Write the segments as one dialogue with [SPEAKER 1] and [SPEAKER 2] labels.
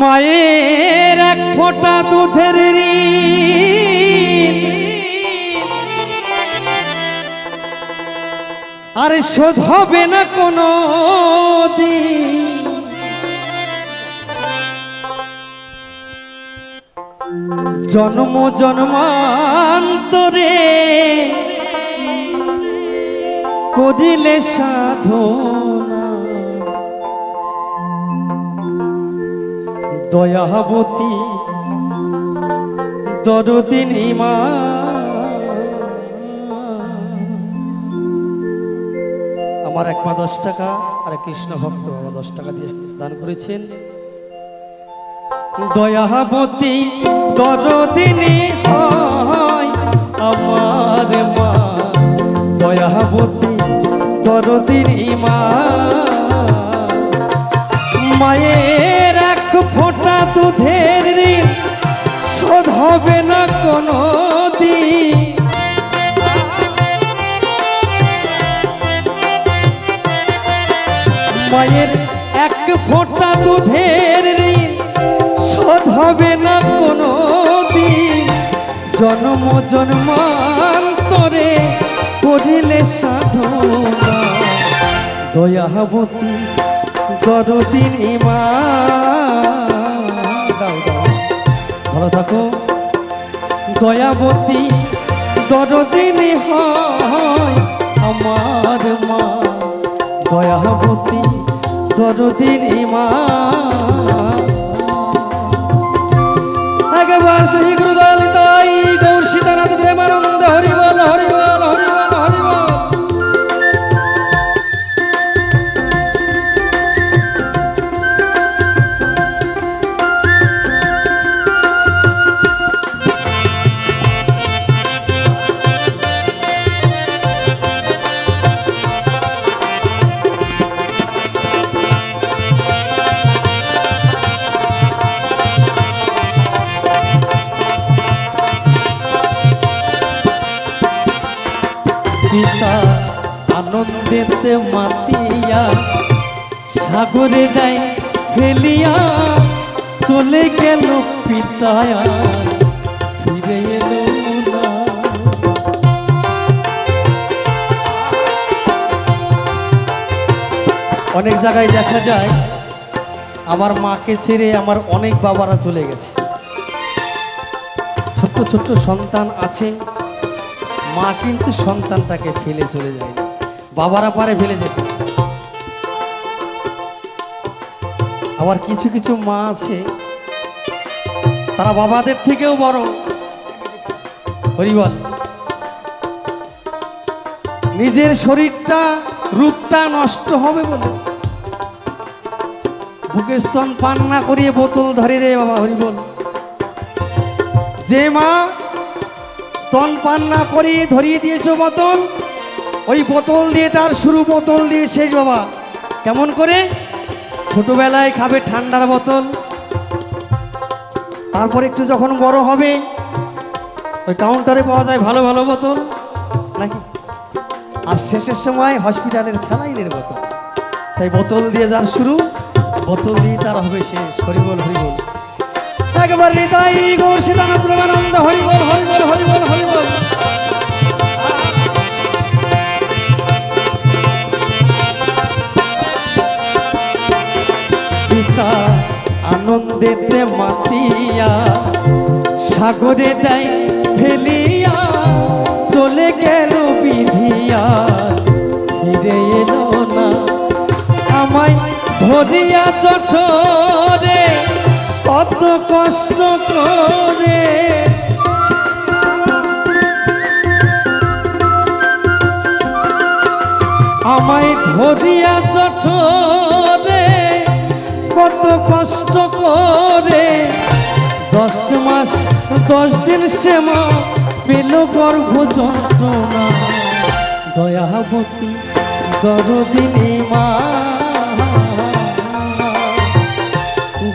[SPEAKER 1] মায়ের এক ফোঁটা দুধের আর শোধ হবে না কোনো দিন। জন্ম জন্মান্তরে করিলে সাধনা দয়াবতী দরদিনী মা আমার এক মা দশ টাকা আর কৃষ্ণ ভক্ত বাবা দশ টাকা দিয়ে দান করেছেন। দয়াবতী দরদিনী হয় আমার মা। দয়াবতী দরদিনী মা ঋণ শোধ হবে না কোনো দিন। মায়ের এক ফোঁটা দুধের ঋণ শোধ হবে না কোনো দিন। জন্ম জন্মান্তরে করিলে সাধনা দয়াবতী, দরদিন মা। ভালো থাকো। দয়াবতী দরদিনী হয় আমার মা। দয়াবতী দরদিনী মা পিতা আনন্দেতে মাতিয়া, সাগরে দেয় ফেলিয়া চলে গেল পিতায়া, ফিরে এলো অনেক জায়গায় দেখা যায়, আমার মাকে ছেড়ে আমার অনেক বাবারা চলে গেছে। ছোট্ট ছোট্ট সন্তান আছে মা কিন্তু সন্তানটাকে ফেলে চলে যায়। বাবারা পারে ফেলে যেতে। আবার কিছু কিছু মা আছে, তারা বাবাদের থেকেও বড়। হরিবল নিজের শরীরটা, রূপটা নষ্ট হবে বলে। বুকের স্তন পান না করিয়ে বোতল ধরে রে বাবা হরিবল যে মা স্তন পান না করিয়ে ধরিয়ে দিয়েছ বোতল? ওই বোতল দিয়ে তার শুরু বোতল দিয়ে শেষ বাবা। কেমন করে? ছোটবেলায় খাবে ঠান্ডার বোতল। তারপর একটু যখন বড় হবে, ওই কাউন্টারে পাওয়া যায় ভালো ভালো বোতল। নাকি? আর শেষের সময় হসপিটালের স্যালাইনের বোতল। তাই বোতল দিয়ে যার শুরু, বোতল দিয়ে তার হবে শেষ। হরিবল হরিবল। একবার হৃদয় গৌর হরিবল হরিবল হরিবল হরিবল আনন্দেতে মাতিয়া, সাগরে দেয় ফেলিয়া, চলে গেল বিধিয়া। ফিরে এলো না, আমায় ধরিয়া চঠরে কত কষ্ট করে। আমায় ধরিয়া চঠরে কত কষ্ট করে। দশ মাস, দশ দিন শ্যামা পেল গর্ভ যন্ত্রণা দয়াবতী দরদিনী মা।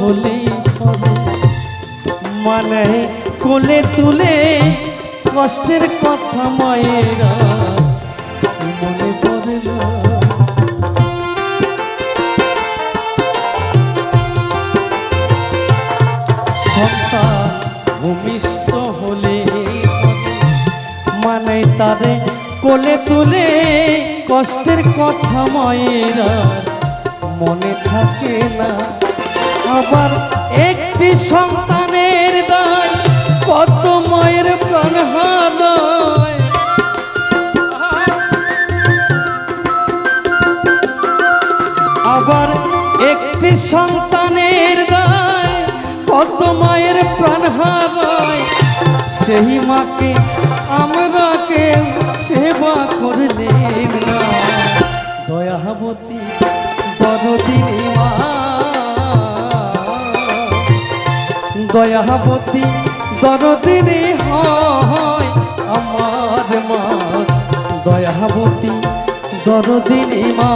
[SPEAKER 1] হলেই হবে। মানে কোলে তুলে কষ্টের কথা মায়েরা মনে পড়ে সন্তান ভূমিষ্ঠ হলে মানে তারে কোলে তুলে কষ্টের কথা মায়েরা মনে থাকে না। আবার একটি সন্তানের দায় কত মায়ের প্রাণহাদায় আবার একটি সন্তানের দায় কত মায়ের প্রাণ হারায়। সেই মাকে আমরা কেউ সেবা করলেন না। দয়াবতী দরদিনী মা। দয়াবতী দরদিনী হয় আমার মা। দয়াবতী দরদিনী মা।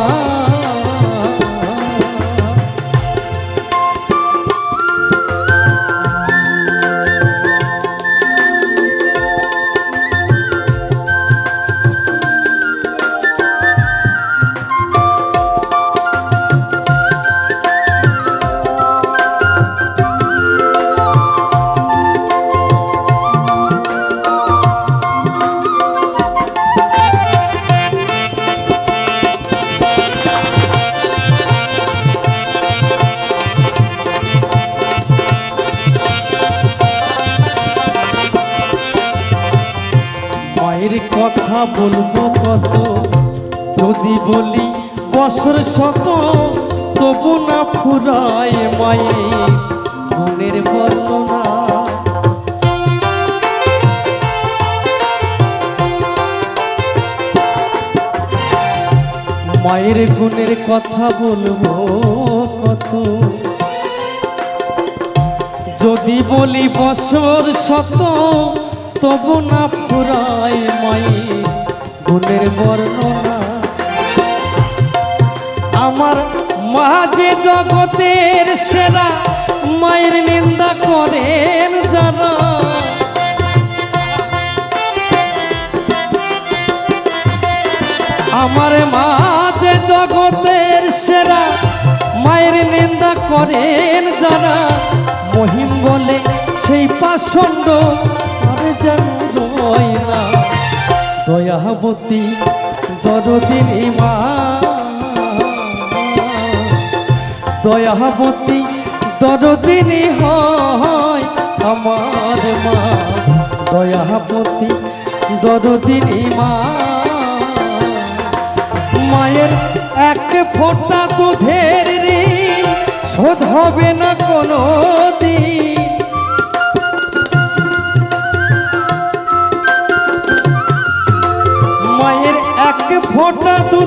[SPEAKER 1] কথা বলব কত? যদি বলি বছর শত, তবু না ফুরায় মায়ের মনের বর্ণনা। মায়ের গুণের কথা বলব কত? যদি বলি বছর শত তবু না ফুরায় মায়ের গুণের বর্ণনা। আমার মা যে জগতের সেরা, মায়ের নিন্দা করেন যারা। আমার মা যে জগতের সেরা, মায়ের নিন্দা করেন যারা। মহিম বলে সেই পাষণ্ড যেন রয় না। দয়াবতী, দরদিনী মা। দয়াবতী, দরদিনী হয় আমার মা। দয়াবতী, দরদিনী মা। মায়ের এক ফোঁটা দুধের ঋণ শোধ হবে না কোনো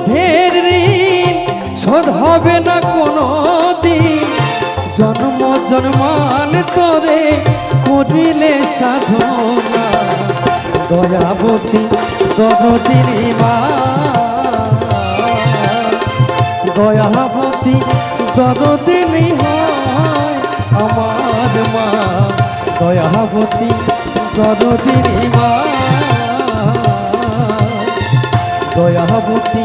[SPEAKER 1] দুধের ঋণ, শোধ হবে না কোনো দিন জন্ম জন্মান তরে, করিলে সাধনা। দয়াবতী দরদিনী মা। দয়াবতী দরদিনী হয় আমার মা। দয়াবতী দরদিনী মা। দয়াবতী